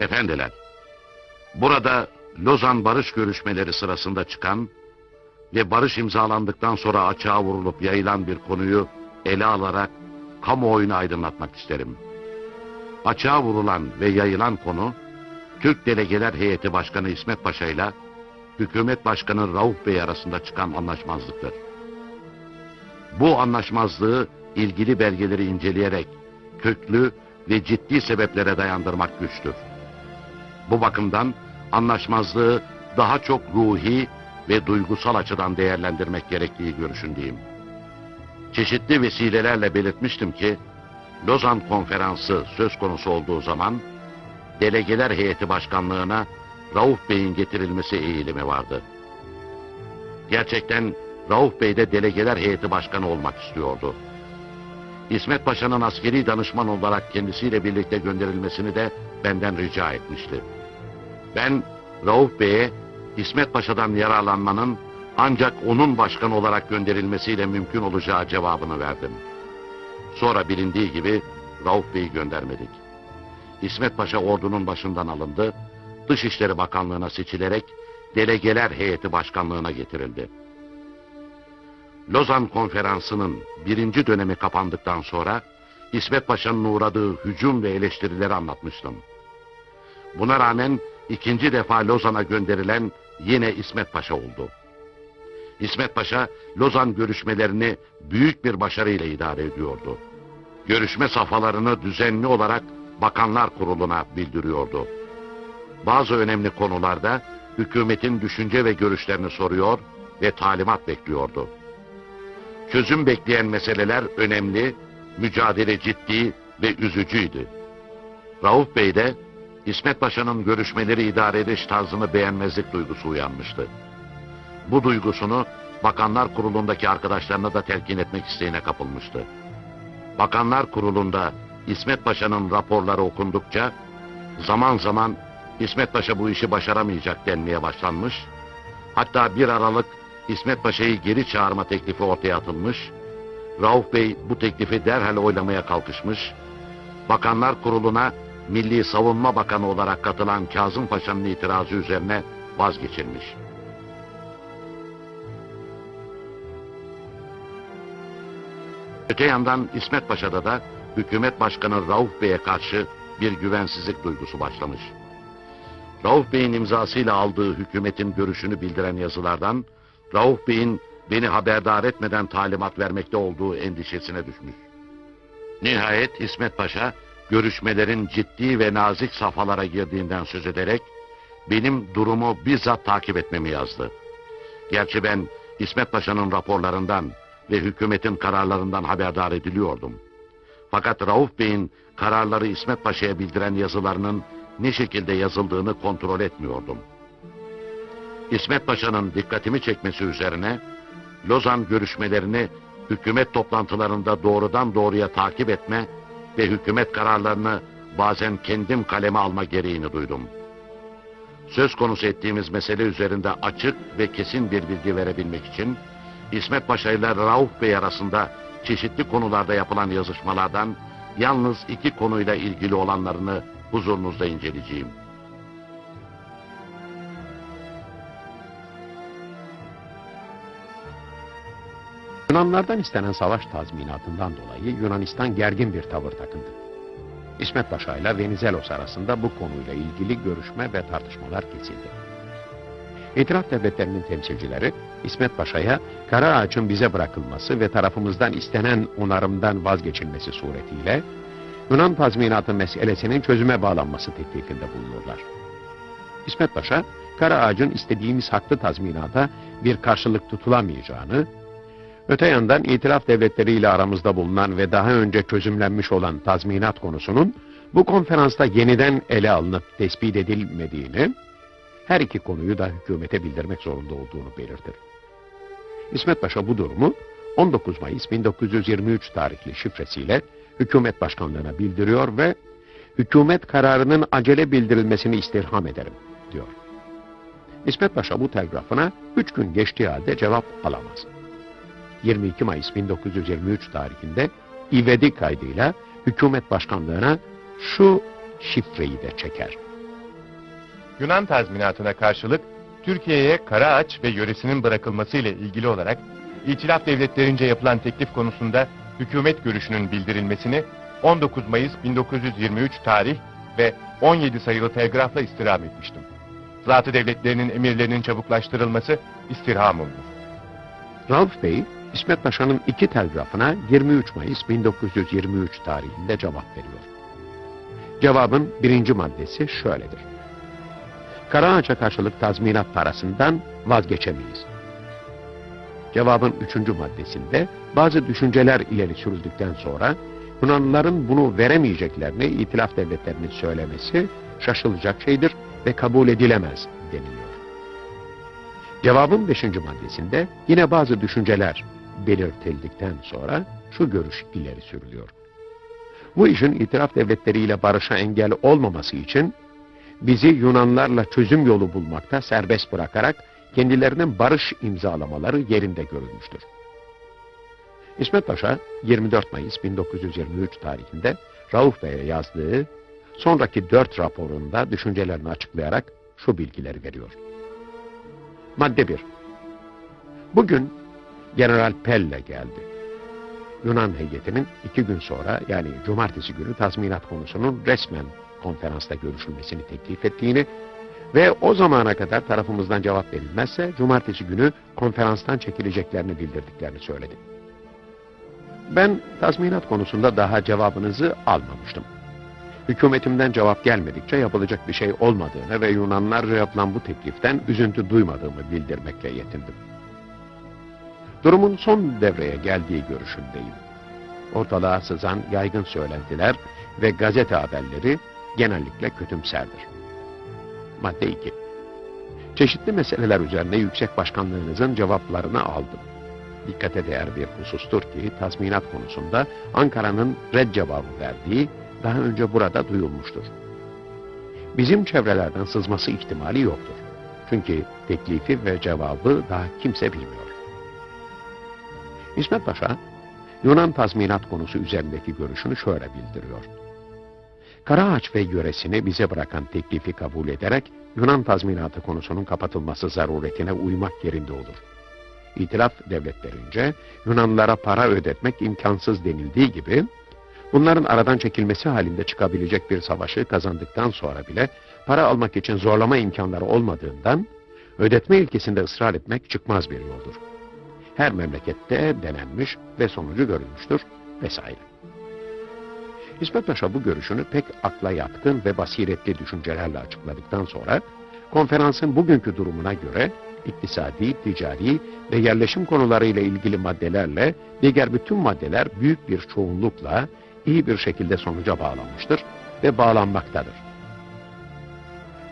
Efendiler, burada Lozan barış görüşmeleri sırasında çıkan ve barış imzalandıktan sonra açığa vurulup yayılan bir konuyu ele alarak kamuoyunu aydınlatmak isterim. Açığa vurulan ve yayılan konu, Türk Delegeler Heyeti Başkanı İsmet Paşa ile Hükümet Başkanı Rauf Bey arasında çıkan anlaşmazlıktır. Bu anlaşmazlığı ilgili belgeleri inceleyerek köklü ve ciddi sebeplere dayandırmak güçtür. Bu bakımdan anlaşmazlığı daha çok ruhi ve duygusal açıdan değerlendirmek gerektiği görüşündeyim. Çeşitli vesilelerle belirtmiştim ki, Lozan Konferansı söz konusu olduğu zaman, delegeler heyeti başkanlığına Rauf Bey'in getirilmesi eğilimi vardı. Gerçekten Rauf Bey de delegeler heyeti başkanı olmak istiyordu. İsmet Paşa'nın askeri danışman olarak kendisiyle birlikte gönderilmesini de benden rica etmişti. Ben Rauf Bey'e İsmet Paşa'dan yararlanmanın ancak onun başkan olarak gönderilmesiyle mümkün olacağı cevabını verdim. Sonra bilindiği gibi Rauf Bey'i göndermedik. İsmet Paşa ordunun başından alındı, Dışişleri Bakanlığı'na seçilerek delegeler heyeti başkanlığına getirildi. Lozan Konferansı'nın birinci dönemi kapandıktan sonra İsmet Paşa'nın uğradığı hücum ve eleştirileri anlatmıştım. Buna rağmen ikinci defa Lozan'a gönderilen yine İsmet Paşa oldu. İsmet Paşa Lozan görüşmelerini büyük bir başarıyla idare ediyordu. Görüşme safhalarını düzenli olarak Bakanlar Kurulu'na bildiriyordu. Bazı önemli konularda hükümetin düşünce ve görüşlerini soruyor ve talimat bekliyordu. Çözüm bekleyen meseleler önemli, mücadele ciddi ve üzücüydü. Rauf Bey de İsmet Paşa'nın görüşmeleri idare ediş tarzını beğenmezlik duygusu uyanmıştı. Bu duygusunu Bakanlar Kurulu'ndaki arkadaşlarına da telkin etmek isteğine kapılmıştı. Bakanlar Kurulu'nda İsmet Paşa'nın raporları okundukça zaman zaman İsmet Paşa bu işi başaramayacak denmeye başlanmış. Hatta bir aralık İsmet Paşa'yı geri çağırma teklifi ortaya atılmış. Rauf Bey bu teklifi derhal oylamaya kalkışmış. Bakanlar Kurulu'na Milli Savunma Bakanı olarak katılan Kazım Paşa'nın itirazı üzerine vazgeçilmiş. Öte yandan İsmet Paşa'da da hükümet başkanı Rauf Bey'e karşı bir güvensizlik duygusu başlamış. Rauf Bey'in imzasıyla aldığı hükümetin görüşünü bildiren yazılardan Rauf Bey'in beni haberdar etmeden talimat vermekte olduğu endişesine düşmüş. Nihayet İsmet Paşa görüşmelerin ciddi ve nazik safhalara girdiğinden söz ederek benim durumu bizzat takip etmemi yazdı. Gerçi ben İsmet Paşa'nın raporlarından ve hükümetin kararlarından haberdar ediliyordum. Fakat Rauf Bey'in kararları İsmet Paşa'ya bildiren yazılarının ne şekilde yazıldığını kontrol etmiyordum. İsmet Paşa'nın dikkatimi çekmesi üzerine Lozan görüşmelerini hükümet toplantılarında doğrudan doğruya takip etme ve hükümet kararlarını bazen kendim kaleme alma gereğini duydum. Söz konusu ettiğimiz mesele üzerinde açık ve kesin bir bilgi verebilmek için İsmet Paşa ile Rauf Bey arasında çeşitli konularda yapılan yazışmalardan yalnız iki konuyla ilgili olanlarını huzurunuzda inceleyeceğim. Yunanlardan istenen savaş tazminatından dolayı Yunanistan gergin bir tavır takındı. İsmet Paşa ile Venizelos arasında bu konuyla ilgili görüşme ve tartışmalar kesildi. İtiraf devletlerinin temsilcileri İsmet Paşa'ya kara ağaçın bize bırakılması ve tarafımızdan istenen onarımdan vazgeçilmesi suretiyle Yunan tazminatı meselesinin çözüme bağlanması teklifinde bulunuyorlar. İsmet Paşa, kara ağacın istediğimiz haklı tazminata bir karşılık tutulamayacağını, öte yandan itiraf devletleriyle aramızda bulunan ve daha önce çözümlenmiş olan tazminat konusunun bu konferansta yeniden ele alınıp tespit edilmediğini, her iki konuyu da hükümete bildirmek zorunda olduğunu belirtir. İsmet Paşa bu durumu 19 Mayıs 1923 tarihli şifresiyle hükümet başkanlığına bildiriyor ve hükümet kararının acele bildirilmesini istirham ederim diyor. İsmet Paşa bu telgrafına 3 gün geçtiği halde cevap alamaz. 22 Mayıs 1923 tarihinde ivedi kaydıyla hükümet başkanlığına şu şifreyi de çeker. Yunan tazminatına karşılık Türkiye'ye Karaağaç ve yöresinin bırakılması ile ilgili olarak İtilaf devletlerince yapılan teklif konusunda hükümet görüşünün bildirilmesini 19 Mayıs 1923 tarih ve 17 sayılı telgrafla istirham etmiştim. Zatı devletlerinin emirlerinin çabuklaştırılması istirham olunur. Rauf Bey, İsmet Paşa'nın iki telgrafına 23 Mayıs 1923 tarihinde cevap veriyor. Cevabın birinci maddesi şöyledir. Karaağaç'a karşılık tazminat parasından vazgeçemeyiz. Cevabın üçüncü maddesinde bazı düşünceler ileri sürüldükten sonra Yunanlıların bunu veremeyeceklerini itilaf devletlerinin söylemesi şaşılacak şeydir ve kabul edilemez deniliyor. Cevabın beşinci maddesinde yine bazı düşünceler belirtildikten sonra şu görüş ileri sürülüyor. Bu işin itiraf devletleriyle barışa engel olmaması için bizi Yunanlarla çözüm yolu bulmakta serbest bırakarak kendilerinin barış imzalamaları yerinde görülmüştür. İsmet Paşa 24 Mayıs 1923 tarihinde Rauf Bey'e yazdığı sonraki dört raporunda düşüncelerini açıklayarak şu bilgileri veriyor. Madde 1. Bugün General Pelle geldi. Yunan heyetinin iki gün sonra yani cumartesi günü tazminat konusunun resmen konferansta görüşülmesini teklif ettiğini ve o zamana kadar tarafımızdan cevap verilmezse cumartesi günü konferanstan çekileceklerini bildirdiklerini söyledi. Ben tazminat konusunda daha cevabınızı almamıştım. Hükümetimden cevap gelmedikçe yapılacak bir şey olmadığını ve Yunanlarca yapılan bu tekliften üzüntü duymadığımı bildirmekle yetindim. Durumun son devreye geldiği görüşündeyim. Ortalığa sızan yaygın söylentiler ve gazete haberleri genellikle kötümserdir. Madde 2. Çeşitli meseleler üzerine Yüksek Başkanlığınızın cevaplarını aldım. Dikkate değer bir husustur ki tazminat konusunda Ankara'nın red cevabı verdiği daha önce burada duyulmuştur. Bizim çevrelerden sızması ihtimali yoktur. Çünkü teklifi ve cevabı daha kimse bilmiyor. İsmet Paşa, Yunan tazminat konusu üzerindeki görüşünü şöyle bildiriyor. Karaağaç ve yöresini bize bırakan teklifi kabul ederek Yunan tazminatı konusunun kapatılması zaruretine uymak yerinde olur. İtilaf devletlerince Yunanlılara para ödetmek imkansız denildiği gibi bunların aradan çekilmesi halinde çıkabilecek bir savaşı kazandıktan sonra bile para almak için zorlama imkanları olmadığından ödetme ilkesinde ısrar etmek çıkmaz bir yoldur. Her memlekette denenmiş ve sonucu görülmüştür vesaire. İsmet Paşa bu görüşünü pek akla yatkın ve basiretli düşüncelerle açıkladıktan sonra konferansın bugünkü durumuna göre iktisadi, ticari ve yerleşim konularıyla ilgili maddelerle diğer bütün maddeler büyük bir çoğunlukla iyi bir şekilde sonuca bağlanmıştır ve bağlanmaktadır.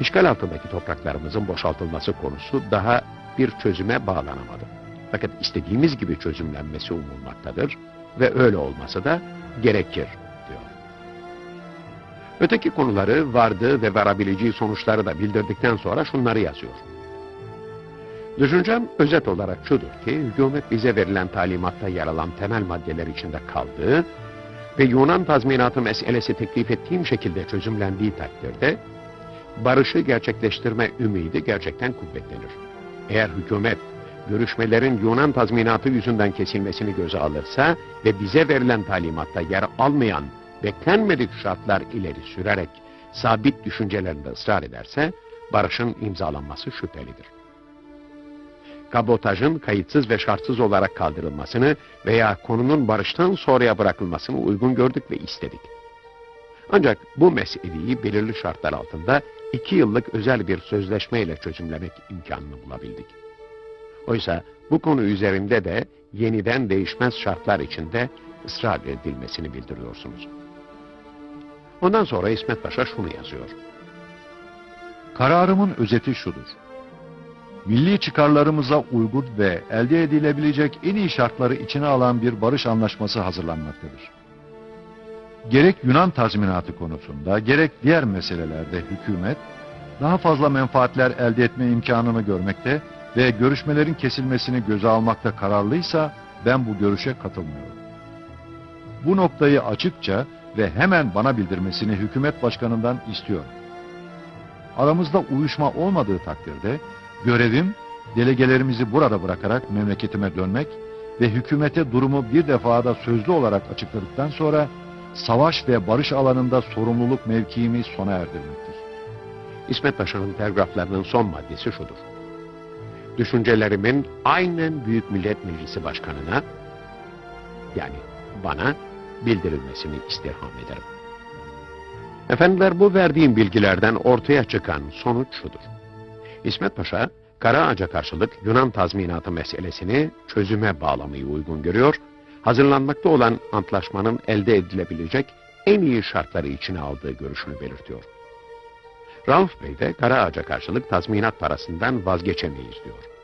İşgal altındaki topraklarımızın boşaltılması konusu daha bir çözüme bağlanamadı. Fakat istediğimiz gibi çözümlenmesi umulmaktadır ve öyle olması da gerekir diyor. Öteki konuları vardığı ve varabileceği sonuçları da bildirdikten sonra şunları yazıyor. Düşüncem özet olarak şudur ki hükümet bize verilen talimatta yer alan temel maddeler içinde kaldığı ve Yunan tazminatı meselesi teklif ettiğim şekilde çözümlendiği takdirde barışı gerçekleştirme ümidi gerçekten kuvvetlenir. Eğer hükümet görüşmelerin Yunan tazminatı yüzünden kesilmesini göze alırsa ve bize verilen talimatta yer almayan beklenmedik şartlar ileri sürerek sabit düşüncelerinde ısrar ederse barışın imzalanması şüphelidir. Kabotajın kayıtsız ve şartsız olarak kaldırılmasını veya konunun barıştan sonraya bırakılmasını uygun gördük ve istedik. Ancak bu meseleyi belirli şartlar altında iki yıllık özel bir sözleşmeyle çözümlemek imkanını bulabildik. Oysa bu konu üzerinde de yeniden değişmez şartlar içinde ısrar edilmesini bildiriyorsunuz. Ondan sonra İsmet Paşa şunu yazıyor. Kararımın özeti şudur. Milli çıkarlarımıza uygun ve elde edilebilecek en iyi şartları içine alan bir barış anlaşması hazırlanmaktadır. Gerek Yunan tazminatı konusunda gerek diğer meselelerde hükümet daha fazla menfaatler elde etme imkanını görmekte ve görüşmelerin kesilmesini göze almakta kararlıysa ben bu görüşe katılmıyorum. Bu noktayı açıkça ve hemen bana bildirmesini hükümet başkanından istiyorum. aramızda uyuşma olmadığı takdirde görevim delegelerimizi burada bırakarak memleketime dönmek ve hükümete durumu bir defada sözlü olarak açıkladıktan sonra savaş ve barış alanında sorumluluk mevkiimi sona erdirmektir. İsmet Paşa'nın telgraflarının son maddesi şudur. Düşüncelerimin aynen Büyük Millet Meclisi Başkanı'na yani bana bildirilmesini istirham ederim. Efendiler bu verdiğim bilgilerden ortaya çıkan sonuç şudur. İsmet Paşa, Karaağaç'a karşılık Yunan tazminatı meselesini çözüme bağlamayı uygun görüyor, hazırlanmakta olan antlaşmanın elde edilebilecek en iyi şartları içine aldığı görüşünü belirtiyor. Rauf Bey de Karaağaç'a karşılık tazminat parasından vazgeçemeyiz diyor.